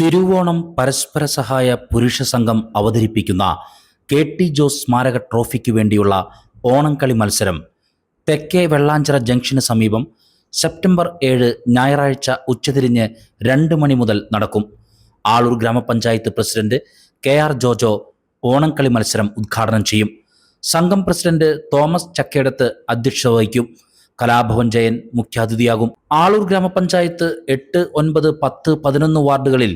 തിരുവോണം പരസ്പര സഹായ പുരുഷ സംഘം അവതരിപ്പിക്കുന്ന കെ ടി ജോസ് സ്മാരക ട്രോഫിക്ക് വേണ്ടിയുള്ള ഓണംകളി മത്സരം തെക്കേ വെള്ളാഞ്ചിറ ജംഗ്ഷന് സമീപം സെപ്റ്റംബർ ഏഴ് ഞായറാഴ്ച ഉച്ചതിരിഞ്ഞ് രണ്ട് മണി മുതൽ നടക്കും. ആളൂർ ഗ്രാമപഞ്ചായത്ത് പ്രസിഡന്റ് കെ ആർ ജോജോ ഓണംകളി മത്സരം ഉദ്ഘാടനം ചെയ്യും. സംഘം പ്രസിഡന്റ് തോമസ് ചക്കേടത്ത് അധ്യക്ഷത വഹിക്കും. കലാഭവൻ ജയൻ മുഖ്യാതിഥിയാകും. ആളൂർ ഗ്രാമപഞ്ചായത്ത് എട്ട് ഒൻപത് പത്ത് പതിനൊന്ന് വാർഡുകളിൽ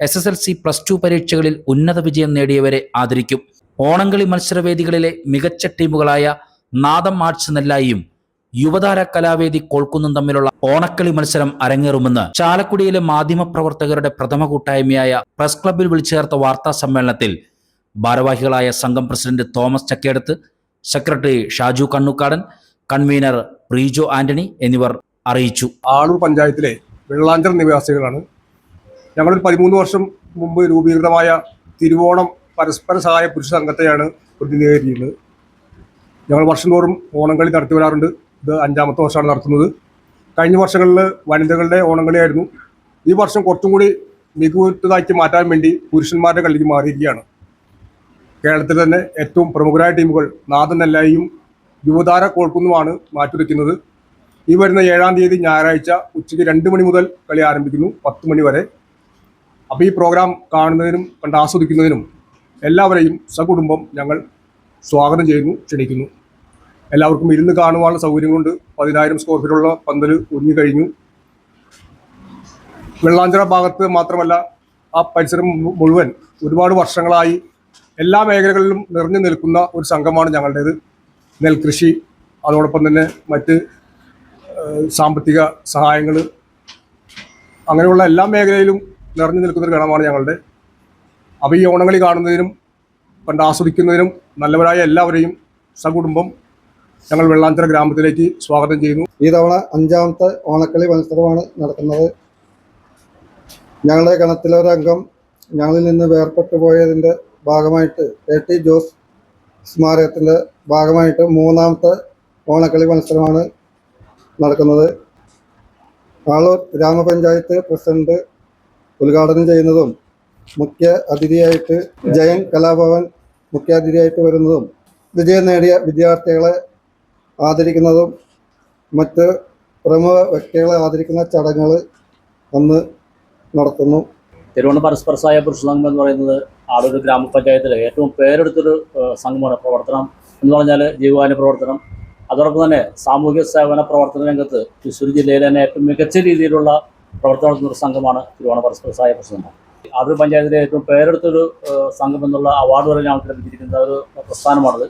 S S L C plus two പരീക്ഷകളിൽ ഉന്നത വിജയം നേടിയവരെ ആദരിക്കും. ഓണങ്കളി മത്സരവേദികളിലെ മികച്ച ടീമുകളായ നാദം ആർട്സ് നെല്ലായിയും യുവതാര കലാവേദി കോൾക്കുന്നും തമ്മിലുള്ള ഓണക്കളി മത്സരം അരങ്ങേറുമെന്ന് ചാലക്കുടിയിലെ മാധ്യമപ്രവർത്തകരുടെ പ്രഥമ കൂട്ടായ്മയായ പ്രസ് ക്ലബ്ബിൽ വിളിച്ചു ചേർത്ത വാർത്താ സമ്മേളനത്തിൽ ഭാരവാഹികളായ സംഘം president Thomas Chakkedath secretary Shaju Kannukkadan convener Prejo Antony എന്നിവർ അറിയിച്ചു. ആളൂർ പഞ്ചായത്തിലെ വെള്ളാഞ്ചർ നിവാസികളാണ്. ഞങ്ങളൊരു പതിമൂന്ന് വർഷം മുമ്പ് രൂപീകൃതമായ തിരുവോണം പരസ്പര സഹായ പുരുഷ സംഘത്തെയാണ് പ്രതിനിധീകരിക്കുന്നത്. ഞങ്ങൾ വർഷം തോറും ഓണംകളി നടത്തി വരാറുണ്ട്. ഇത് അഞ്ചാമത്തെ വർഷമാണ് നടത്തുന്നത്. കഴിഞ്ഞ വർഷങ്ങളിൽ വനിതകളുടെ ഓണംകളിയായിരുന്നു. ഈ വർഷം കുറച്ചും കൂടി മികവുറ്റതാക്കി മാറ്റാൻ വേണ്ടി പുരുഷന്മാരുടെ കളിക്ക് മാറിയിരിക്കുകയാണ്. കേരളത്തിൽ തന്നെ ഏറ്റവും പ്രമുഖരായ ടീമുകൾ നാദൻ നെല്ലായിയും യുവതാര കോൾക്കുന്നുമാണ് മാറ്റുരയ്ക്കുന്നത്. ഈ വരുന്ന ഏഴാം തീയതി ഞായറാഴ്ച ഉച്ചയ്ക്ക് രണ്ട് മണി മുതൽ കളി ആരംഭിക്കുന്നു പത്ത് മണി വരെ. അപ്പോൾ ഈ പ്രോഗ്രാം കാണുന്നതിനും കണ്ട് ആസ്വദിക്കുന്നതിനും എല്ലാവരെയും സകുടുംബം ഞങ്ങൾ സ്വാഗതം ചെയ്യുന്നു ക്ഷണിക്കുന്നു. എല്ലാവർക്കും ഇരുന്ന് കാണുവാനുള്ള സൗകര്യങ്ങളുണ്ട്. പതിനായിരം സ്ക്വയർ ഫീറ്റുള്ള പന്തൽ ഒരുങ്ങി കഴിഞ്ഞു. വെള്ളാഞ്ചിറ ഭാഗത്ത് മാത്രമല്ല ആ പരിസരം മുഴുവൻ ഒരുപാട് വർഷങ്ങളായി എല്ലാ മേഖലകളിലും നിറഞ്ഞു നിൽക്കുന്ന ഒരു സംഘമാണ് ഞങ്ങളുടേത്. നെൽകൃഷി അതോടൊപ്പം തന്നെ മറ്റ് സാമ്പത്തിക സഹായങ്ങൾ അങ്ങനെയുള്ള എല്ലാ മേഖലയിലും നിറഞ്ഞു നിൽക്കുന്നൊരു ഗണമാണ് ഞങ്ങളുടെ. അപ്പോൾ ഈ ഓണങ്ങളി കാണുന്നതിനും കണ്ട് ആസ്വദിക്കുന്നതിനും നല്ലവരായ എല്ലാവരെയും സകുടുംബം ഞങ്ങൾ വെള്ളാഞ്ചിറ ഗ്രാമത്തിലേക്ക് സ്വാഗതം ചെയ്യുന്നു. ഈ തവണ അഞ്ചാമത്തെ ഓണക്കളി മത്സരമാണ് നടക്കുന്നത്. ഞങ്ങളുടെ ഗണത്തിലൊരംഗം ഞങ്ങളിൽ നിന്ന് വേർപെട്ടു പോയതിന്റെ ഭാഗമായിട്ട് ടി ജോസ് സ്മാരകത്തിന്റെ ഭാഗമായിട്ട് മൂന്നാമത്തെ ഓണക്കളി മത്സരമാണ് നടക്കുന്നത്. ആളൂർ ഗ്രാമപഞ്ചായത്ത് പ്രസിഡന്റ് ഉദ്ഘാടനം ചെയ്യുന്നതും മുഖ്യ അതിഥിയായിട്ട് ജയൻ കലാഭവൻ മുഖ്യാതിഥിയായിട്ട് വരുന്നതും വിജയം നേടിയ വിദ്യാർത്ഥികളെ ആദരിക്കുന്നതും മറ്റ് പ്രമുഖ വ്യക്തികളെ ആദരിക്കുന്ന ചടങ്ങുകൾ അന്ന് നടത്തുന്നു. തിരുവണ്ണ പരസ്പര എന്ന് പറയുന്നത് ആളൂർ ഗ്രാമപഞ്ചായത്തിലെ ഏറ്റവും പേരെടുത്തൊരു സംഘമാണ് പ്രവർത്തനം എന്ന് പറഞ്ഞാൽ ജീവകാരുണ്യ പ്രവർത്തനം. അതോടൊപ്പം തന്നെ സാമൂഹ്യ സേവന പ്രവർത്തന രംഗത്ത് തൃശ്ശൂർ ജില്ലയിലെ തന്നെ ഏറ്റവും മികച്ച രീതിയിലുള്ള പ്രവർത്തനം നടത്തുന്ന ഒരു സംഘമാണ് തിരുവോണ പരസ്പര സഹായ പ്രസംഗം സംഘം പഞ്ചായത്തിലെ ഏറ്റവും പേരെടുത്തൊരു സംഘം എന്നുള്ള അവാർഡ് വരെ ഞങ്ങൾക്ക് ലഭിച്ചിരിക്കുന്ന ഒരു പ്രസ്ഥാനമാണത്.